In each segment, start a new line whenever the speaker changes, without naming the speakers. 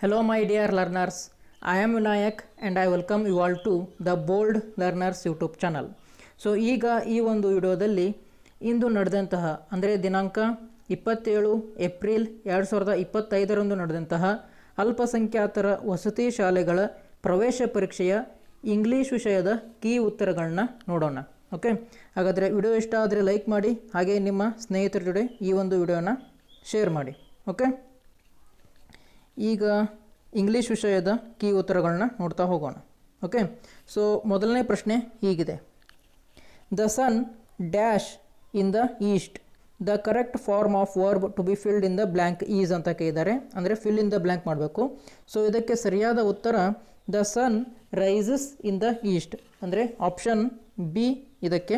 Hello, my dear learners. I am Vinayak and I welcome you all to the Bold Learners YouTube channel so ಈಗ ಈ ಒಂದು ವಿಡಿಯೋದಲ್ಲಿ ಇಂದು ನಡೆದಂತಹ ಅಂದರೆ ದಿನಾಂಕ ಇಪ್ಪತ್ತೇಳು ಏಪ್ರಿಲ್ ಎರಡು ಸಾವಿರದ ಇಪ್ಪತ್ತೈದರಂದು ನಡೆದಂತಹ ಅಲ್ಪಸಂಖ್ಯಾತರ ವಸತಿ ಶಾಲೆಗಳ ಪ್ರವೇಶ ಪರೀಕ್ಷೆಯ ಇಂಗ್ಲೀಷ್ ವಿಷಯದ ಕೀ ಉತ್ತರಗಳನ್ನ ನೋಡೋಣ. ಓಕೆ ಹಾಗಾದರೆ ವಿಡಿಯೋ ಇಷ್ಟ ಆದರೆ ಲೈಕ್ ಮಾಡಿ ಹಾಗೆ ನಿಮ್ಮ ಸ್ನೇಹಿತರ ಜೊತೆ ಈ ಒಂದು ವಿಡಿಯೋನ ಶೇರ್ ಮಾಡಿ. ಓಕೆ ಈಗ ಇಂಗ್ಲೀಷ್ ವಿಷಯದ ಕೀ ಉತ್ತರಗಳನ್ನ ನೋಡ್ತಾ ಹೋಗೋಣ. ಓಕೆ ಸೊ ಮೊದಲನೇ ಪ್ರಶ್ನೆ ಹೀಗಿದೆ. The sun dash in the east the correct form of verb to be filled in the blank is ಅಂತ ಕೇಳಿದ್ದಾರೆ. ಅಂದರೆ ಫಿಲ್ ಇನ್ ದ ಬ್ಲ್ಯಾಂಕ್ ಮಾಡಬೇಕು. ಸೊ ಇದಕ್ಕೆ ಸರಿಯಾದ ಉತ್ತರ the sun rises in the east ಅಂದರೆ ಆಪ್ಷನ್ ಬಿ ಇದಕ್ಕೆ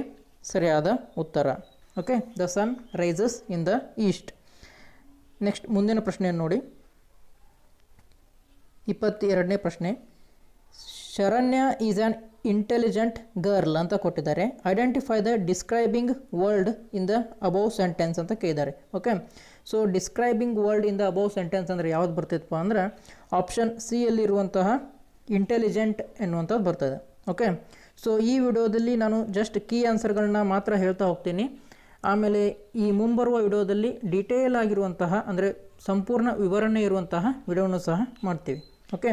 ಸರಿಯಾದ ಉತ್ತರ. Okay the sun rises in the east next ಮುಂದಿನ ಪ್ರಶ್ನೆಯನ್ನು ನೋಡಿ. ಇಪ್ಪತ್ತೆರಡನೇ ಪ್ರಶ್ನೆ. Sharanya is an intelligent girl ಅಂತ ಕೊಟ್ಟಿದ್ದಾರೆ. Identify the describing world in the above sentence ಅಂತ ಕೇಳಿದ್ದಾರೆ. Okay so describing world in the above sentence ಅಂದರೆ ಯಾವ್ದು ಬರ್ತಿತ್ತಪ್ಪ ಅಂದ್ರೆ ಆಪ್ಷನ್ ಸಿ ಯಲ್ಲಿರುವಂತಹ ಇಂಟೆಲಿಜೆಂಟ್ ಎನ್ನುವಂಥದ್ದು ಬರ್ತದೆ. ಓಕೆ ಸೊ ಈ ವಿಡಿಯೋದಲ್ಲಿ ನಾನು ಜಸ್ಟ್ ಕೀ ಆನ್ಸರ್ಗಳನ್ನ ಮಾತ್ರ ಹೇಳ್ತಾ ಹೋಗ್ತೀನಿ. ಆಮೇಲೆ ಈ ಮುಂಬರುವ ವಿಡಿಯೋದಲ್ಲಿ ಡೀಟೇಲ್ ಆಗಿರುವಂತಹ ಅಂದರೆ ಸಂಪೂರ್ಣ ವಿವರಣೆ ಇರುವಂತಹ ವಿಡಿಯೋವನ್ನು ಸಹ ಮಾಡ್ತೀವಿ. ಓಕೆ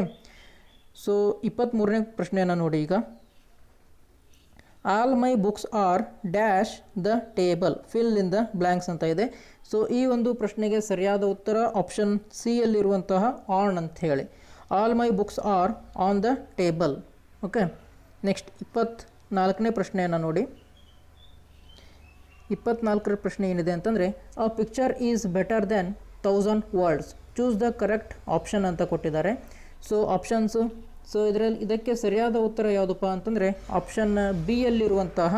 ಸೊ ಇಪ್ಪತ್ತ್ಮೂರನೇ ಪ್ರಶ್ನೆಯನ್ನು ನೋಡಿ ಈಗ. All my books are dash the table fill in the blanks ಅಂತ ಇದೆ. ಸೊ ಈ ಒಂದು ಪ್ರಶ್ನೆಗೆ ಸರಿಯಾದ ಉತ್ತರ ಆಪ್ಷನ್ ಸಿ ಯಲ್ಲಿರುವಂತಹ ಆನ್ ಅಂತ ಹೇಳಿ. All my books are on the table okay next ಇಪ್ಪತ್ತ್ನಾಲ್ಕನೇ ಪ್ರಶ್ನೆಯನ್ನು ನೋಡಿ. ಇಪ್ಪತ್ನಾಲ್ಕರ ಪ್ರಶ್ನೆ ಏನಿದೆ ಅಂತಂದರೆ a picture is better then thousand words choose the correct option ಅಂತ ಕೊಟ್ಟಿದ್ದಾರೆ. ಸೊ ಆಪ್ಷನ್ಸು ಸೊ ಇದರಲ್ಲಿ, ಇದಕ್ಕೆ ಸರಿಯಾದ ಉತ್ತರ ಯಾವುದಪ್ಪ ಅಂತಂದರೆ option B ಯಲ್ಲಿರುವಂತಹ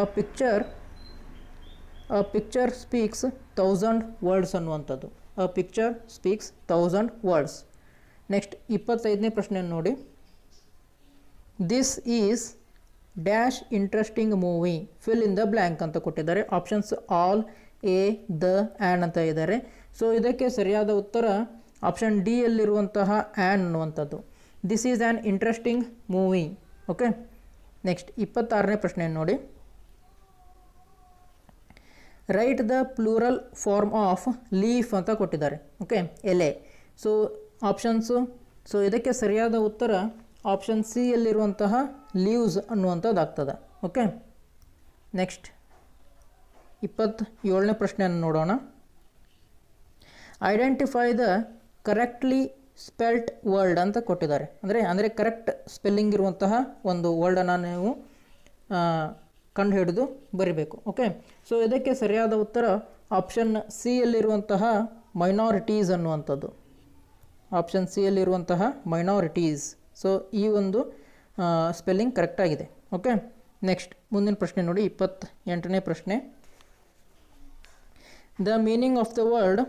a picture a picture speaks thousand words ಅನ್ನುವಂಥದ್ದು. ಅ ಪಿಕ್ಚರ್ ಸ್ಪೀಕ್ಸ್ ತೌಸಂಡ್ ವರ್ಡ್ಸ್ ನೆಕ್ಸ್ಟ್ ಇಪ್ಪತ್ತೈದನೇ ಪ್ರಶ್ನೆಯನ್ನು ನೋಡಿ. This is dash interesting movie fill in the blank ಅಂತ ಕೊಟ್ಟಿದ್ದಾರೆ. Options all a the and ಅಂತ ಇದ್ದಾರೆ. ಸೊ ಇದಕ್ಕೆ ಸರಿಯಾದ ಉತ್ತರ ಆಪ್ಷನ್ ಡಿ ಯಲ್ಲಿರುವಂತಹ ಆ್ಯನ್ ಅನ್ನುವಂಥದ್ದು. This is an interesting movie okay next ಇಪ್ಪತ್ತಾರನೇ ಪ್ರಶ್ನೆ ನೋಡಿ. Write the plural form of leaf ಅಂತ ಕೊಟ್ಟಿದ್ದಾರೆ. ಓಕೆ ಎಲೆ. ಸೊ ಆಪ್ಷನ್ಸು ಸೊ ಇದಕ್ಕೆ ಸರಿಯಾದ ಉತ್ತರ ಆಪ್ಷನ್ ಸಿ ಯಲ್ಲಿರುವಂತಹ ಲೀವ್ಸ್ ಅನ್ನುವಂಥದ್ದು ಆಗ್ತದೆ ಓಕೆ ನೆಕ್ಸ್ಟ್ ಇಪ್ಪತ್ತೇಳನೇ ಪ್ರಶ್ನೆಯನ್ನು ನೋಡೋಣ. Identify the correctly spelt word ಅಂತ ಕೊಟ್ಟಿದ್ದಾರೆ. ಅಂದರೆ ಅಂದರೆ ಕರೆಕ್ಟ್ ಸ್ಪೆಲ್ಲಿಂಗ್ ಇರುವಂತಹ ಒಂದು ವರ್ಡನ್ನು ನೀವು ಕಂಡು ಹಿಡಿದು ಬರಿಬೇಕು. ಓಕೆ ಸೊ ಇದಕ್ಕೆ ಸರಿಯಾದ ಉತ್ತರ ಆಪ್ಷನ್ ಸಿ ಯಲ್ಲಿರುವಂತಹ ಮೈನಾರಿಟೀಸ್ ಅನ್ನುವಂಥದ್ದು. ಆಪ್ಷನ್ ಸಿ ಯಲ್ಲಿರುವಂತಹ ಮೈನಾರಿಟೀಸ್ ಸೊ ಈ ಒಂದು ಸ್ಪೆಲ್ಲಿಂಗ್ ಕರೆಕ್ಟಾಗಿದೆ ಓಕೆ ನೆಕ್ಸ್ಟ್ ಮುಂದಿನ ಪ್ರಶ್ನೆ ನೋಡಿ ಇಪ್ಪತ್ತ ಎಂಟನೇ ಪ್ರಶ್ನೆ. The meaning of the word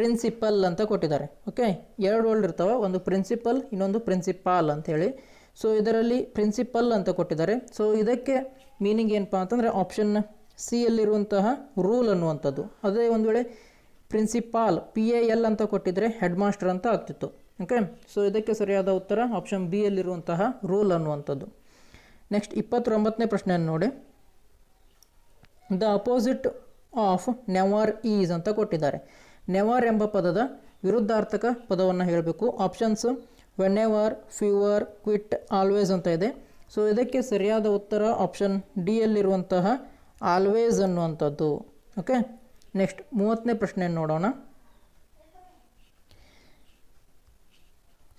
principal ಅಂತ ಕೊಟ್ಟಿದ್ದಾರೆ. ಓಕೆ ಎರಡು ವರ್ಲ್ಡ್ ಇರ್ತವೆ. ಒಂದು ಪ್ರಿನ್ಸಿಪಲ್ ಇನ್ನೊಂದು ಪ್ರಿನ್ಸಿಪಾಲ್ ಅಂತೇಳಿ ಸೊ ಇದರಲ್ಲಿ ಪ್ರಿನ್ಸಿಪಲ್ ಅಂತ ಕೊಟ್ಟಿದ್ದಾರೆ. ಸೊ ಇದಕ್ಕೆ ಮೀನಿಂಗ್ ಏನಪ್ಪ ಅಂತಂದರೆ ಆಪ್ಷನ್ ಸಿ ಯಲ್ಲಿರುವಂತಹ ರೂಲ್ ಅನ್ನುವಂಥದ್ದು. ಅದೇ ಒಂದು ವೇಳೆ ಪ್ರಿನ್ಸಿಪಾಲ್ ಪಿ ಎ ಎಲ್ ಅಂತ ಕೊಟ್ಟಿದ್ದರೆ ಹೆಡ್ ಮಾಸ್ಟರ್ ಅಂತ ಆಗ್ತಿತ್ತು. ಓಕೆ ಸೊ ಇದಕ್ಕೆ ಸರಿಯಾದ ಉತ್ತರ ಆಪ್ಷನ್ ಬಿ ಯಲ್ಲಿರುವಂತಹ ರೂಲ್ ಅನ್ನುವಂಥದ್ದು. ನೆಕ್ಸ್ಟ್ ಇಪ್ಪತ್ತೊಂಬತ್ತನೇ ಪ್ರಶ್ನೆಯನ್ನು ನೋಡಿ. The opposite of never is ಅಂತ ಕೊಟ್ಟಿದ್ದಾರೆ. ನೆವರ್ ಎಂಬ ಪದದ ವಿರುದ್ಧಾರ್ಥಕ ಪದವನ್ನು ಹೇಳಬೇಕು. Options when ever fewer, quit, always ಅಂತ ಇದೆ. ಸೊ ಇದಕ್ಕೆ ಸರಿಯಾದ ಉತ್ತರ ಆಪ್ಷನ್ ಡಿ ಯಲ್ಲಿರುವಂತಹ ಆಲ್ವೇಸ್ ಅನ್ನುವಂಥದ್ದು. ಓಕೆ ನೆಕ್ಸ್ಟ್ ಮೂವತ್ತನೇ ಪ್ರಶ್ನೆಯನ್ನು ನೋಡೋಣ.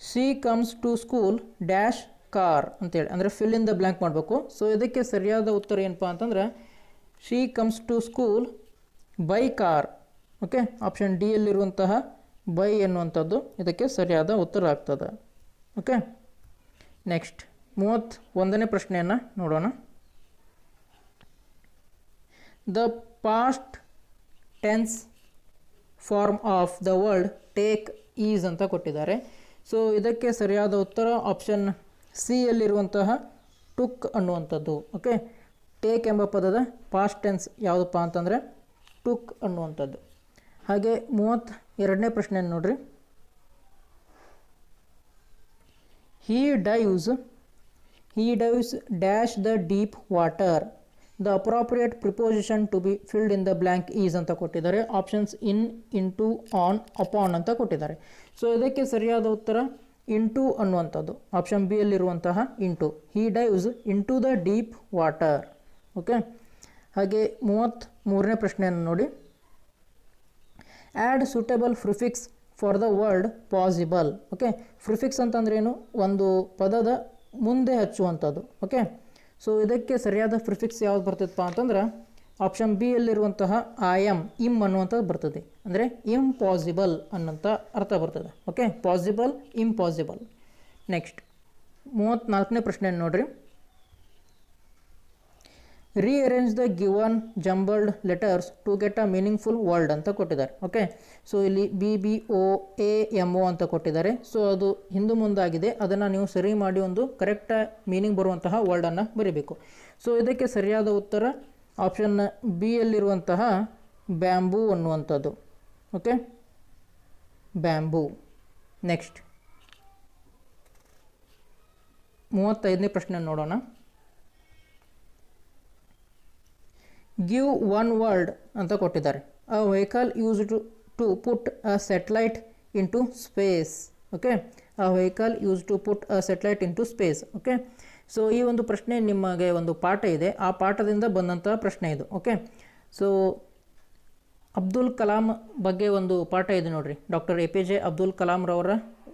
She comes to school dash car ಅಂತೇಳಿ. ಅಂದರೆ ಫಿಲ್ ಇನ್ ದ ಬ್ಲ್ಯಾಂಕ್ ಮಾಡಬೇಕು. ಸೊ ಇದಕ್ಕೆ ಸರಿಯಾದ ಉತ್ತರ ಏನಪ್ಪ ಅಂತಂದ್ರೆ she comes to school by car okay? Option D ಯಲ್ಲಿರುವಂತಹ by ಎನ್ನುವಂಥದ್ದು ಇದಕ್ಕೆ ಸರಿಯಾದ ಉತ್ತರ ಆಗ್ತದೆ. ಓಕೆ? ನೆಕ್ಸ್ಟ್ ಮೂವತ್ತು ಒಂದನೇ ಪ್ರಶ್ನೆಯನ್ನು ನೋಡೋಣ. The past tense form of the world take is ಅಂತ ಕೊಟ್ಟಿದ್ದಾರೆ. ಸೊ ಇದಕ್ಕೆ ಸರಿಯಾದ ಉತ್ತರ ಆಪ್ಷನ್ ಸಿ ಯಲ್ಲಿರುವಂತಹ ಟುಕ್ ಅನ್ನುವಂಥದ್ದು. ಓಕೆ? ಟೇಕ್ ಎಂಬ ಪದದ ಪಾಸ್ಟ್ ಟೆನ್ಸ್ ಯಾವುದಪ್ಪ ಅಂತಂದರೆ ಟುಕ್ ಅನ್ನುವಂಥದ್ದು. ಹಾಗೆ ಮೂವತ್ತ ಎರಡನೇ ಪ್ರಶ್ನೆ ನೋಡ್ರಿ. He dives he dives dash the deep water the appropriate preposition to be filled in the blank is ಅಂತ ಕೊಟ್ಟಿದ್ದಾರೆ. Options in into on upon ಅಂತ ಕೊಟ್ಟಿದ್ದಾರೆ. ಸೊ ಇದಕ್ಕೆ ಸರಿಯಾದ ಉತ್ತರ ಇಂಟು ಅನ್ನುವಂಥದ್ದು. Option B ಯಲ್ಲಿರುವಂತಹ into he dives into the deep water okay ಹಾಗೆ ಮೂವತ್ತ್ ಮೂರನೇ ಪ್ರಶ್ನೆಯನ್ನು ನೋಡಿ. Add suitable prefix for the word possible okay prefix ಅಂತಂದ್ರೆ ಏನು? ಒಂದು ಪದದ ಮುಂದೆ ಹಚ್ಚುವಂಥದ್ದು. ಓಕೆ ಸೊ ಇದಕ್ಕೆ ಸರಿಯಾದ ಪ್ರಿಫಿಕ್ಸ್ ಯಾವ್ದು ಬರ್ತದಪ್ಪ ಅಂತಂದ್ರೆ ಆಪ್ಷನ್ ಬಿ ಯಲ್ಲಿರುವಂತಹ ಐ ಎಂ ಇಮ್ ಅನ್ನುವಂಥದ್ದು ಬರ್ತದೆ. ಅಂದರೆ ಇಂಪಾಸಿಬಲ್ ಅನ್ನೋಂಥ ಅರ್ಥ ಬರ್ತದೆ. ಓಕೆ ಪಾಸಿಬಲ್ ಇಂಪಾಸಿಬಲ್ ನೆಕ್ಸ್ಟ್ ಮೂವತ್ತ್ನಾಲ್ಕನೇ ಪ್ರಶ್ನೆ ನೋಡ್ರಿ. Rearrange the given jumbled letters to get a meaningful word ಅಂತ ಕೊಟ್ಟಿದ್ದಾರೆ. ಓಕೆ ಸೊ ಇಲ್ಲಿ B B O A M O ಅಂತ ಕೊಟ್ಟಿದ್ದಾರೆ. ಸೊ ಅದು ಹಿಂದೆ ಮುಂದಾಗಿದೆ. ಅದನ್ನು ನೀವು ಸರಿ ಮಾಡಿ ಒಂದು ಕರೆಕ್ಟ್ ಮೀನಿಂಗ್ ಬರುವಂತಹ ವರ್ಡನ್ನು ಬರೀಬೇಕು. ಸೊ ಇದಕ್ಕೆ ಸರಿಯಾದ ಉತ್ತರ ಆಪ್ಷನ್ ಬಿ ಯಲ್ಲಿರುವಂತಹ ಬ್ಯಾಂಬೂ ಅನ್ನುವಂಥದ್ದು. ಓಕೆ ಬ್ಯಾಂಬೂ ನೆಕ್ಸ್ಟ್ ಮೂವತ್ತೈದನೇ ಪ್ರಶ್ನೆ ನೋಡೋಣ. ಗಿವ್ ಒನ್ ವರ್ಲ್ಡ್ ಅಂತ ಕೊಟ್ಟಿದ್ದಾರೆ. A vehicle use to to put a satellite in to space okay a vehicle use to put a satellite in to space okay so ಈ ಒಂದು ಪ್ರಶ್ನೆ ನಿಮಗೆ ಒಂದು ಪಾಠ ಇದೆ. ಆ ಪಾಠದಿಂದ ಬಂದಂಥ ಪ್ರಶ್ನೆ ಇದು. ಓಕೆ ಸೊ ಅಬ್ದುಲ್ ಕಲಾಂ ಬಗ್ಗೆ ಒಂದು ಪಾಠ ಇದೆ ನೋಡಿರಿ. Doctor A P J Abdul ಕಲಾಂರವರ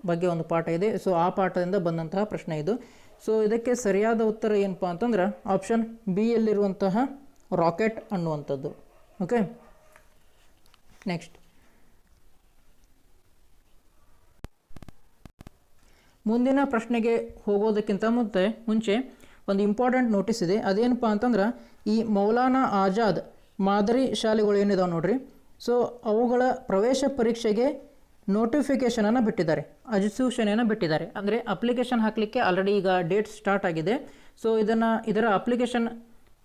ಬಗ್ಗೆ ಒಂದು ಪಾಠ ಇದೆ. ಸೊ ಆ ಪಾಠದಿಂದ ಬಂದಂತಹ ಪ್ರಶ್ನೆ ಇದು. ಸೊ ಇದಕ್ಕೆ ಸರಿಯಾದ ಉತ್ತರ ಏನಪ್ಪ ಅಂತಂದ್ರೆ ಆಪ್ಷನ್ ಬಿ ಯಲ್ಲಿರುವಂತಹ ರಾಕೆಟ್ ಅನ್ನುವಂಥದ್ದು. ಓಕೆ ನೆಕ್ಸ್ಟ್ ಮುಂದಿನ ಪ್ರಶ್ನೆಗೆ ಹೋಗೋದಕ್ಕಿಂತ ಮುಂದೆ ಮುಂಚೆ ಒಂದು ಇಂಪಾರ್ಟೆಂಟ್ ನೋಟಿಸ್ ಇದೆ. ಅದೇನಪ್ಪ ಅಂತಂದ್ರೆ, ಈ ಮೌಲಾನಾ ಆಜಾದ್ ಮಾದರಿ ಶಾಲೆಗಳು ಏನಿದಾವೆ ನೋಡ್ರಿ? ಸೊ ಅವುಗಳ ಪ್ರವೇಶ ಪರೀಕ್ಷೆಗೆ ನೋಟಿಫಿಕೇಷನನ್ನು ಬಿಟ್ಟಿದ್ದಾರೆ. ಅಜಿಸ್ಯೂಷನನ್ನು ಬಿಟ್ಟಿದ್ದಾರೆ. ಅಂದರೆ ಅಪ್ಲಿಕೇಶನ್ ಹಾಕಲಿಕ್ಕೆ ಆಲ್ರೆಡಿ ಈಗ ಡೇಟ್ ಸ್ಟಾರ್ಟ್ ಆಗಿದೆ. ಸೊ ಇದನ್ನು, ಇದರ ಅಪ್ಲಿಕೇಶನ್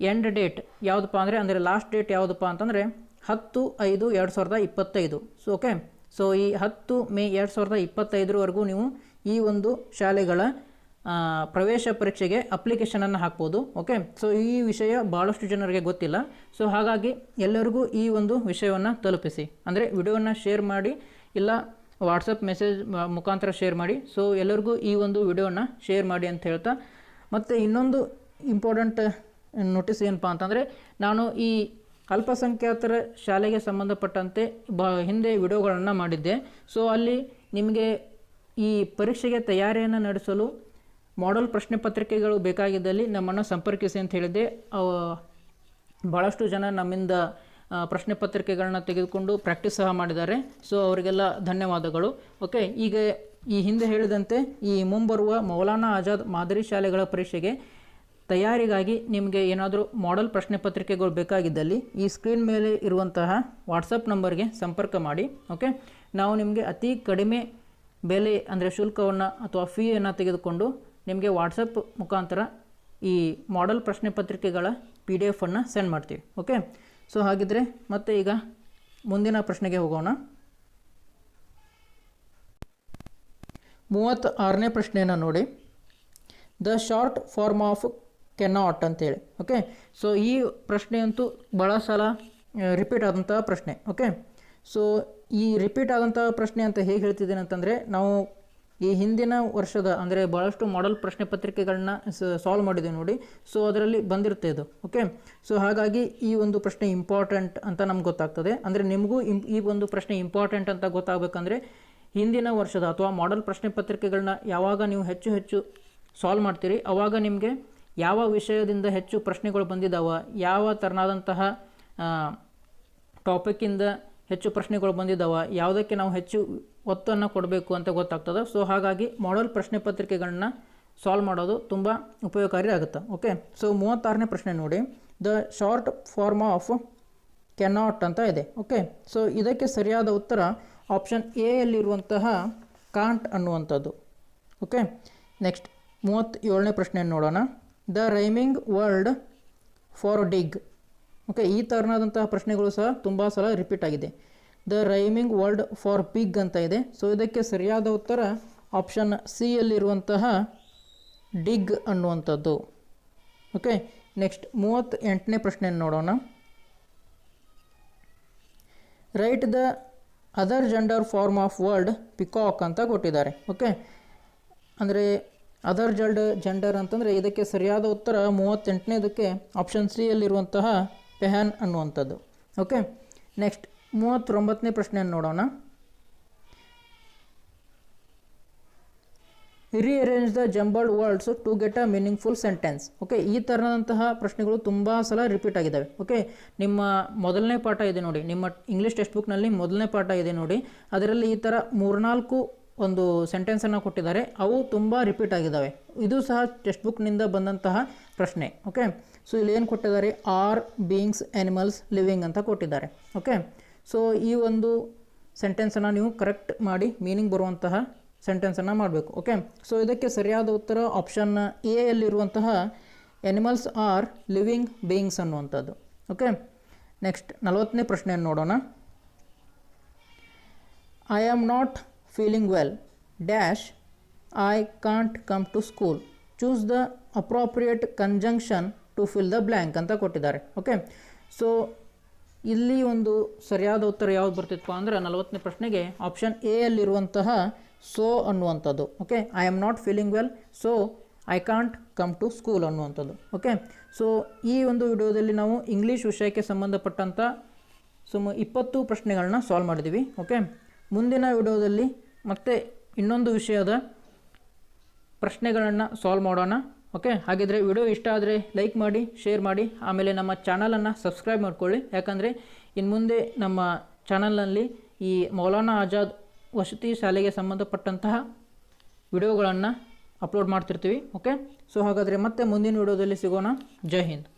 ಎಂಡ್ ಡೇಟ್ ಯಾವುದಪ್ಪ ಅಂದರೆ ಅಂದರೆ ಲಾಸ್ಟ್ ಡೇಟ್ ಯಾವುದಪ್ಪ ಅಂತಂದರೆ, ಹತ್ತು ಐದು ಎರಡು ಸಾವಿರದ ಇಪ್ಪತ್ತೈದು. ಸೊ ಓಕೆ ಸೊ ಈ ಹತ್ತು ಮೇ ಎರಡು ಸಾವಿರದ ಇಪ್ಪತ್ತೈದರವರೆಗೂ ನೀವು ಈ ಒಂದು ಶಾಲೆಗಳ ಪ್ರವೇಶ ಪರೀಕ್ಷೆಗೆ ಅಪ್ಲಿಕೇಶನನ್ನು ಹಾಕ್ಬೋದು. ಓಕೆ ಸೊ ಈ ವಿಷಯ ಭಾಳಷ್ಟು ಜನರಿಗೆ ಗೊತ್ತಿಲ್ಲ. ಸೊ ಹಾಗಾಗಿ ಎಲ್ಲರಿಗೂ ಈ ಒಂದು ವಿಷಯವನ್ನು ತಲುಪಿಸಿ. ಅಂದರೆ ವಿಡಿಯೋವನ್ನು ಶೇರ್ ಮಾಡಿ, ಇಲ್ಲ ವಾಟ್ಸಪ್ ಮೆಸೇಜ್ ಮುಖಾಂತರ ಶೇರ್ ಮಾಡಿ. ಸೊ ಎಲ್ಲರಿಗೂ ಈ ಒಂದು ವಿಡಿಯೋನ ಶೇರ್ ಮಾಡಿ ಅಂತ ಹೇಳ್ತಾ, ಮತ್ತು ಇನ್ನೊಂದು ಇಂಪಾರ್ಟೆಂಟ್ ನೋಟಿಸ್ ಏನಪ್ಪ ಅಂತಂದರೆ, ನಾನು ಈ ಅಲ್ಪಸಂಖ್ಯಾತರ ಶಾಲೆಗೆ ಸಂಬಂಧಪಟ್ಟಂತೆ ಬ, ಹಿಂದೆ ವಿಡಿಯೋಗಳನ್ನು ಮಾಡಿದ್ದೆ. ಸೊ ಅಲ್ಲಿ ನಿಮಗೆ ಈ ಪರೀಕ್ಷೆಗೆ ತಯಾರಿಯನ್ನು ನಡೆಸಲು ಮಾಡಲ್ ಪ್ರಶ್ನೆ ಪತ್ರಿಕೆಗಳು ಬೇಕಾಗಿದ್ದಲ್ಲಿ ನಮ್ಮನ್ನು ಸಂಪರ್ಕಿಸಿ ಅಂತ ಹೇಳಿದ್ದೆ. ಅವ- ಭಾಳಷ್ಟು ಜನ ನಮ್ಮಿಂದ ಪ್ರಶ್ನೆ ಪತ್ರಿಕೆಗಳನ್ನ ತೆಗೆದುಕೊಂಡು ಪ್ರಾಕ್ಟೀಸ್ ಸಹ ಮಾಡಿದ್ದಾರೆ. ಸೊ ಅವರಿಗೆಲ್ಲ ಧನ್ಯವಾದಗಳು. ಓಕೆ ಈಗ ಈ ಹಿಂದೆ ಹೇಳಿದಂತೆ ಈ ಮುಂಬರುವ ಮೌಲಾನಾ ಆಜಾದ್ ಮಾದರಿ ಶಾಲೆಗಳ ಪರೀಕ್ಷೆಗೆ ತಯಾರಿಗಾಗಿ ನಿಮಗೆ ಏನಾದರೂ ಮಾಡೆಲ್ ಪ್ರಶ್ನೆ ಪತ್ರಿಕೆಗಳು ಬೇಕಾಗಿದ್ದಲ್ಲಿ ಈ ಸ್ಕ್ರೀನ್ ಮೇಲೆ ಇರುವಂತಹ ವಾಟ್ಸಪ್ ನಂಬರ್ಗೆ ಸಂಪರ್ಕ ಮಾಡಿ ಓಕೆ ನಾವು ನಿಮಗೆ ಅತಿ ಕಡಿಮೆ ಬೆಲೆ ಅಂದರೆ ಶುಲ್ಕವನ್ನು ಅಥವಾ ಫೀಯನ್ನು ತೆಗೆದುಕೊಂಡು ನಿಮಗೆ ವಾಟ್ಸಪ್ ಮುಖಾಂತರ ಈ ಮಾಡೆಲ್ ಪ್ರಶ್ನೆ ಪತ್ರಿಕೆಗಳ ಪಿ ಡಿ ಎಫನ್ನು ಸೆಂಡ್ ಮಾಡ್ತೀವಿ ಓಕೆ ಸೊ ಹಾಗಿದ್ರೆ ಮತ್ತೆ ಈಗ ಮುಂದಿನ ಪ್ರಶ್ನೆಗೆ ಹೋಗೋಣ. ಮೂವತ್ತ ಆರನೇ ಪ್ರಶ್ನೆಯನ್ನು ನೋಡಿ. The short form of cannot ಅಂತೇಳಿ ಓಕೆ ಸೊ ಈ ಪ್ರಶ್ನೆ ಅಂತೂ ಭಾಳ ಸಲ ರಿಪೀಟ್ ಆದಂತಹ ಪ್ರಶ್ನೆ ಓಕೆ ಸೊ ಈ ರಿಪೀಟ್ ಆದಂಥ ಪ್ರಶ್ನೆ ಅಂತ ಹೇಗೆ ಹೇಳ್ತಿದ್ದೇನೆ ಅಂತಂದರೆ, ನಾವು ಈ ಹಿಂದಿನ ವರ್ಷದ, ಅಂದರೆ ಭಾಳಷ್ಟು ಮಾಡೆಲ್ ಪ್ರಶ್ನೆ ಪತ್ರಿಕೆಗಳನ್ನ ಸಾಲ್ವ್ ಮಾಡಿದ್ದೀವಿ ನೋಡಿ. ಸೊ ಅದರಲ್ಲಿ ಬಂದಿರುತ್ತೆ ಇದು ಓಕೆ ಸೊ ಹಾಗಾಗಿ ಈ ಒಂದು ಪ್ರಶ್ನೆ ಇಂಪಾರ್ಟೆಂಟ್ ಅಂತ ನಮ್ಗೆ ಗೊತ್ತಾಗ್ತದೆ. ಅಂದರೆ ನಿಮಗೂ ಈ ಒಂದು ಪ್ರಶ್ನೆ ಇಂಪಾರ್ಟೆಂಟ್ ಅಂತ ಗೊತ್ತಾಗಬೇಕಂದ್ರೆ, ಹಿಂದಿನ ವರ್ಷದ ಅಥವಾ ಮಾಡೆಲ್ ಪ್ರಶ್ನೆ ಪತ್ರಿಕೆಗಳನ್ನ ಯಾವಾಗ ನೀವು ಹೆಚ್ಚು ಹೆಚ್ಚು ಸಾಲ್ವ್ ಮಾಡ್ತೀರಿ ಆವಾಗ ನಿಮಗೆ ಯಾವ ವಿಷಯದಿಂದ ಹೆಚ್ಚು ಪ್ರಶ್ನೆಗಳು ಬಂದಿದ್ದಾವೆ ಯಾವ ಥರನಾದಂತಹ ಟಾಪಿಕ್ಕಿಂದ ಹೆಚ್ಚು ಪ್ರಶ್ನೆಗಳು ಬಂದಿದ್ದಾವೆ ಯಾವುದಕ್ಕೆ ನಾವು ಹೆಚ್ಚು ಒತ್ತನ್ನು ಕೊಡಬೇಕು ಅಂತ ಗೊತ್ತಾಗ್ತದೆ. ಸೊ ಹಾಗಾಗಿ ಮಾಡಲ್ ಪ್ರಶ್ನೆ ಪತ್ರಿಕೆಗಳನ್ನ ಸಾಲ್ವ್ ಮಾಡೋದು ತುಂಬ ಉಪಯೋಗಕಾರಿ ಆಗುತ್ತೆ ಓಕೆ ಸೊ ಮೂವತ್ತಾರನೇ ಪ್ರಶ್ನೆ ನೋಡಿ. The short form of cannot ಅಂತ ಇದೆ. ಓಕೆ ಸೊ ಇದಕ್ಕೆ ಸರಿಯಾದ ಉತ್ತರ ಆಪ್ಷನ್ ಎ ಕಾಂಟ್ ಅನ್ನುವಂಥದ್ದು. ಓಕೆ ನೆಕ್ಸ್ಟ್ ಮೂವತ್ತೇಳನೇ ಪ್ರಶ್ನೆಯನ್ನು ನೋಡೋಣ. The rhyming word for dig. Okay, ಈ ಥರನಾದಂತಹ ಪ್ರಶ್ನೆಗಳು ಸಹ ತುಂಬ ಸಲ ರಿಪೀಟ್ ಆಗಿದೆ. The rhyming word for pig ಅಂತ ಇದೆ. ಸೊ ಇದಕ್ಕೆ ಸರಿಯಾದ ಉತ್ತರ ಆಪ್ಷನ್ ಸಿ ಯಲ್ಲಿರುವಂತಹ ಡಿಗ್ ಅನ್ನುವಂಥದ್ದು. ಓಕೆ, ನೆಕ್ಸ್ಟ್ ಮೂವತ್ತ ಎಂಟನೇ ಪ್ರಶ್ನೆಯನ್ನು ನೋಡೋಣ. Write the other gender form of word peacock ಅಂತ ಕೊಟ್ಟಿದ್ದಾರೆ. ಓಕೆ, ಅಂದರೆ ಅದರ್ ಜಲ್ಡ್, ಜೆಂಡರ್ ಅಂತಂದರೆ ಇದಕ್ಕೆ ಸರಿಯಾದ ಉತ್ತರ ಮೂವತ್ತೆಂಟನೇದಕ್ಕೆ ಆಪ್ಷನ್ ಸಿ ಪೆಹ್ಯಾನ್ ಅನ್ನುವಂಥದ್ದು. ಓಕೆ ನೆಕ್ಸ್ಟ್ ಮೂವತ್ತೊಂಬತ್ತನೇ ಪ್ರಶ್ನೆಯನ್ನು ನೋಡೋಣ. Rearrange the jumbled words to get a meaningful sentence okay ಈ ಥರದಂತಹ ಪ್ರಶ್ನೆಗಳು ತುಂಬ ಸಲ ರಿಪೀಟ್ ಆಗಿದ್ದಾವೆ. ಓಕೆ ನಿಮ್ಮ ಮೊದಲನೇ ಪಾಠ ಇದೆ ನೋಡಿ. ನಿಮ್ಮ ಇಂಗ್ಲೀಷ್ ಟೆಕ್ಸ್ಟ್ ಬುಕ್ನಲ್ಲಿ ಮೊದಲನೇ ಪಾಠ ಇದೆ ನೋಡಿ. ಅದರಲ್ಲಿ ಈ ಥರ ಮೂರ್ನಾಲ್ಕು ಒಂದು ಸೆಂಟೆನ್ಸನ್ನು ಕೊಟ್ಟಿದ್ದಾರೆ. ಅವು ತುಂಬ ರಿಪೀಟ್ ಆಗಿದ್ದಾವೆ. ಇದು ಸಹ ಟೆಕ್ಸ್ಟ್ ಬುಕ್ನಿಂದ ಬಂದಂತಹ ಪ್ರಶ್ನೆ ಓಕೆ ಸೊ ಇಲ್ಲಿ ಏನು ಕೊಟ್ಟಿದ್ದಾರೆ? ಆರ್ ಬೀಯಿಂಗ್ಸ್ ಆ್ಯನಿಮಲ್ಸ್ ಲಿವಿಂಗ್ ಅಂತ ಕೊಟ್ಟಿದ್ದಾರೆ ಓಕೆ ಸೊ ಈ ಒಂದು ಸೆಂಟೆನ್ಸನ್ನು ನೀವು ಕರೆಕ್ಟ್ ಮಾಡಿ ಮೀನಿಂಗ್ ಬರುವಂತಹ ಸೆಂಟೆನ್ಸನ್ನು ಮಾಡಬೇಕು ಓಕೆ ಸೊ ಇದಕ್ಕೆ ಸರಿಯಾದ ಉತ್ತರ ಆಪ್ಷನ್ ಎ ಯಲ್ಲಿರುವಂತಹ ಎನಿಮಲ್ಸ್ ಆರ್ ಲಿವಿಂಗ್ ಬೀಯಿಂಗ್ಸ್ ಅನ್ನುವಂಥದ್ದು ಓಕೆ ನೆಕ್ಸ್ಟ್ ನಲವತ್ತನೇ ಪ್ರಶ್ನೆಯನ್ನು ನೋಡೋಣ. I am not feeling well dash I can't come to school choose the appropriate conjunction to fill the blank ಅಂತ ಕೊಟ್ಟಿದ್ದಾರೆ. ಓಕೆ ಸೊ ಇಲ್ಲಿ ಒಂದು ಸರಿಯಾದ ಉತ್ತರ ಯಾವ್ದು ಬರ್ತಿತ್ತು ಅಂದರೆ ನಲವತ್ತನೇ ಪ್ರಶ್ನೆಗೆ ಆಪ್ಷನ್ ಎ ಯಲ್ಲಿರುವಂತಹ ಸೋ ಅನ್ನುವಂಥದ್ದು. Okay I am not feeling well so I can't come to school ಅನ್ನುವಂಥದ್ದು. ಓಕೆ ಸೊ ಈ ಒಂದು ವಿಡಿಯೋದಲ್ಲಿ ನಾವು ಇಂಗ್ಲೀಷ್ ವಿಷಯಕ್ಕೆ ಸಂಬಂಧಪಟ್ಟಂಥ ಸುಮ ಇಪ್ಪತ್ತು ಪ್ರಶ್ನೆಗಳನ್ನ ಸಾಲ್ವ್ ಮಾಡಿದ್ದೀವಿ ಓಕೆ ಮುಂದಿನ ವಿಡಿಯೋದಲ್ಲಿ ಮತ್ತೆ ಇನ್ನೊಂದು ವಿಷಯದ ಪ್ರಶ್ನೆಗಳನ್ನು ಸಾಲ್ವ್ ಮಾಡೋಣ. ಓಕೆ ಹಾಗಿದ್ರೆ ವಿಡಿಯೋ ಇಷ್ಟ ಆದರೆ ಲೈಕ್ ಮಾಡಿ ಶೇರ್ ಮಾಡಿ. ಆಮೇಲೆ ನಮ್ಮ ಚಾನಲನ್ನು ಸಬ್ಸ್ಕ್ರೈಬ್ ಮಾಡ್ಕೊಳ್ಳಿ. ಯಾಕಂದರೆ ಇನ್ನು ಮುಂದೆ ನಮ್ಮ ಚಾನಲ್ನಲ್ಲಿ ಈ ಮೌಲಾನಾ ಆಜಾದ್ ವಸತಿ ಶಾಲೆಗೆ ಸಂಬಂಧಪಟ್ಟಂತಹ ವಿಡಿಯೋಗಳನ್ನು ಅಪ್ಲೋಡ್ ಮಾಡ್ತಿರ್ತೀವಿ. ಓಕೆ ಸೊ ಹಾಗಾದರೆ ಮತ್ತೆ ಮುಂದಿನ ವಿಡಿಯೋದಲ್ಲಿ ಸಿಗೋಣ. ಜೈ ಹಿಂದ್.